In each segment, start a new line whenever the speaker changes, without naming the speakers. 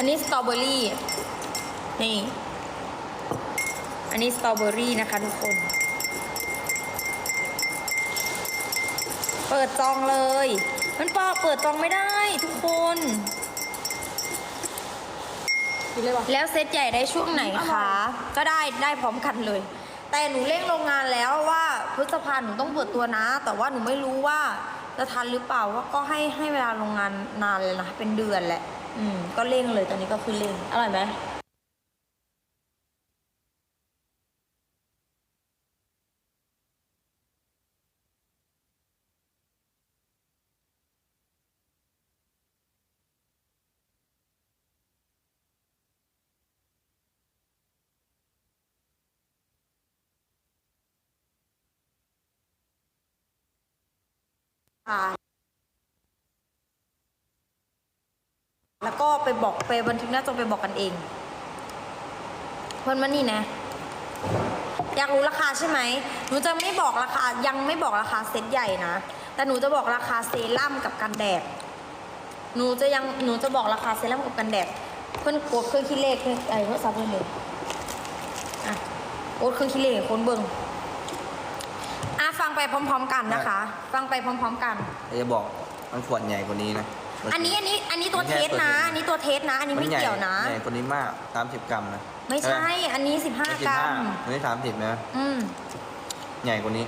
อันนี้สตรอเบอรี่ นี่ อันนี้สตรอเบอรี่นะคะทุกคน เปิดจองเลย มันปอกเปิดจองไม่ได้ทุกคน
กินเลยป่ะ
แล้วเซตใหญ่ได้ช่วงไหน
อร่
คะ
อย
ก็ได้ได้พร้อมกันเลย แต่หนูเร่งโรงงานแล้วว่าพฤษภาหนูต้องเปิดตัวนะ แต่ว่าหนูไม่รู้ว่าจะทันหรือเปล่าว่าก็ให้ให้เวลาโรงงานนานเลยนะเป็นเดือนแหละ อืม ก็เร่งเลยตอนนี้ก็คือเร่ง อร่อยไหมอ่าแล้วก็ ไปบอกไปบันทึกหน้าจอไปบอกกันเองเพิ่นมานี่นะ อยากรู้ราคาใช่ไหมหนูจะไม่บอกราคายังไม่บอกราคาเซตใหญ่นะ แต่หนูจะบอกราคาเซรั่มกับกันแดดหนูจะยังหนูจะบอกราคาเซรั่มกับกันแดดเพื่อนกดเครื่องคิดเลขเพื่อนไอ้เพื่อนซับเพื่อนเลยอะกดเครื่องคิดเลขให้คนเบิ่งอะฟังไปพร้อม ๆ กันนะคะ ฟังไปพร้อม ๆ กัน
เราจะบอกมันขวดใหญ่กว่านี้นะ
อันนี้อันนี้อันนี้ตัวเทสนะ อันนี้ตัวเทสนะ อันนี้
มั
ไม่
ใหญ่
เกี่ยวนะ
ใหญ่กว่านี้มากสามสิบกรัมนะ
ไม่ใช่ อันนี้สิบห้า
สิบ
กรั
ห้ามอันนี้สามสิบนะ
อืม
ใหญ่กว่านี้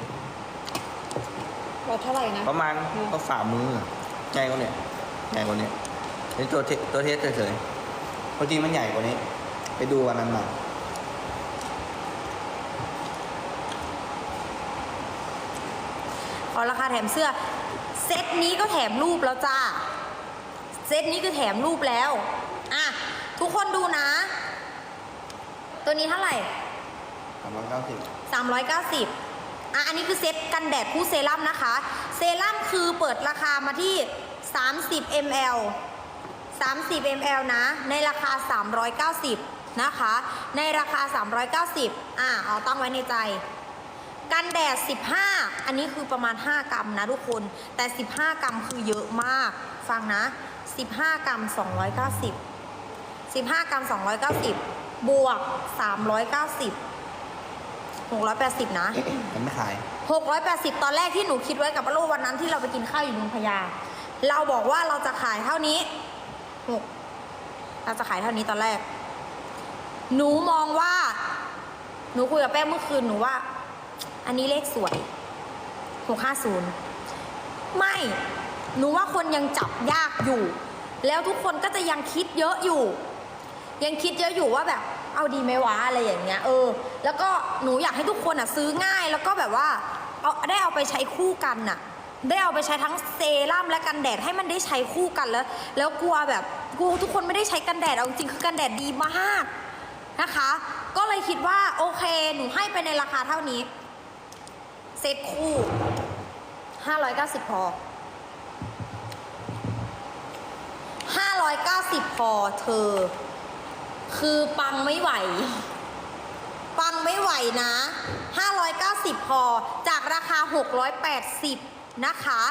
เราเท่าไหร่นะ
ประมาณก็ฝ่ามือใหญ่กว่านี้ใหญ่กว่านี้นี่ตัวเทตัวเทสเฉยๆเพราะจริงมันใหญ่กว่านี้ ไปดูวันนั้นมา
ขอราคาแถมเสื้อ เซตนี้ก็แถมรูปแล้วจ้า เซตนี้คือแถมรูปแล้ว อะ ทุกคนดูนะ ตัวนี้เท่าไหร่
สามร้อยเก้าสิบ
390อะ อันนี้คือเซตกันแดดคู่เซรั่มนะคะ เซรั่มคือเปิดราคามาที่ 30 ml 30 ml นะ ในราคา 390 นะคะ ในราคา 390 อะ เอาตั้งไว้ในใจ กันแดด 15 อันนี้คือประมาณ 5 กรัมนะทุกคน แต่ 15 กรัมคือเยอะมาก ฟังนะ 15 กรัม 290 15 กรัม 290 บวก 390 680 นะ
มันไม่ขาย
680 ตอนแรกที่หนูคิดไว้กับป้าโลวันนั้นที่เราไปกินข้าวอยู่เมืองพญา เราบอกว่าเราจะขายเท่านี้หกเราจะขายเท่านี้ตอนแรก หนูมองว่า หนูคุยกับแป้งเมื่อคืนหนูว่า อันนี้เลขสวย650ไม่ หนูว่าคนยังจับยากอยู่ แล้วทุกคนก็จะยังคิดเยอะอยู่ ยังคิดเยอะอยู่ว่าแบบ เอาดีไหมวะอะไรอย่างเงี้ย เออ แล้วก็หนูอยากให้ทุกคนอะซื้อง่ายแล้วก็แบบว่า เอาได้เอาไปใช้คู่กันน่ะ ได้เอาไปใช้ทั้งเซรั่มและกันแดดให้มันได้ใช้คู่กันแล้ว แล้วกลัวแบบกลัวทุกคนไม่ได้ใช้กันแดดเอาจริงคือกันแดดดีมากนะคะ ก็เลยคิดว่าโอเค หนูให้ไปในราคาเท่านี้ เซตคู่590พอ590พอเธอ คือปังไม่ไหว ปังไม่ไหวนะ590พอจากราคา680นะคะ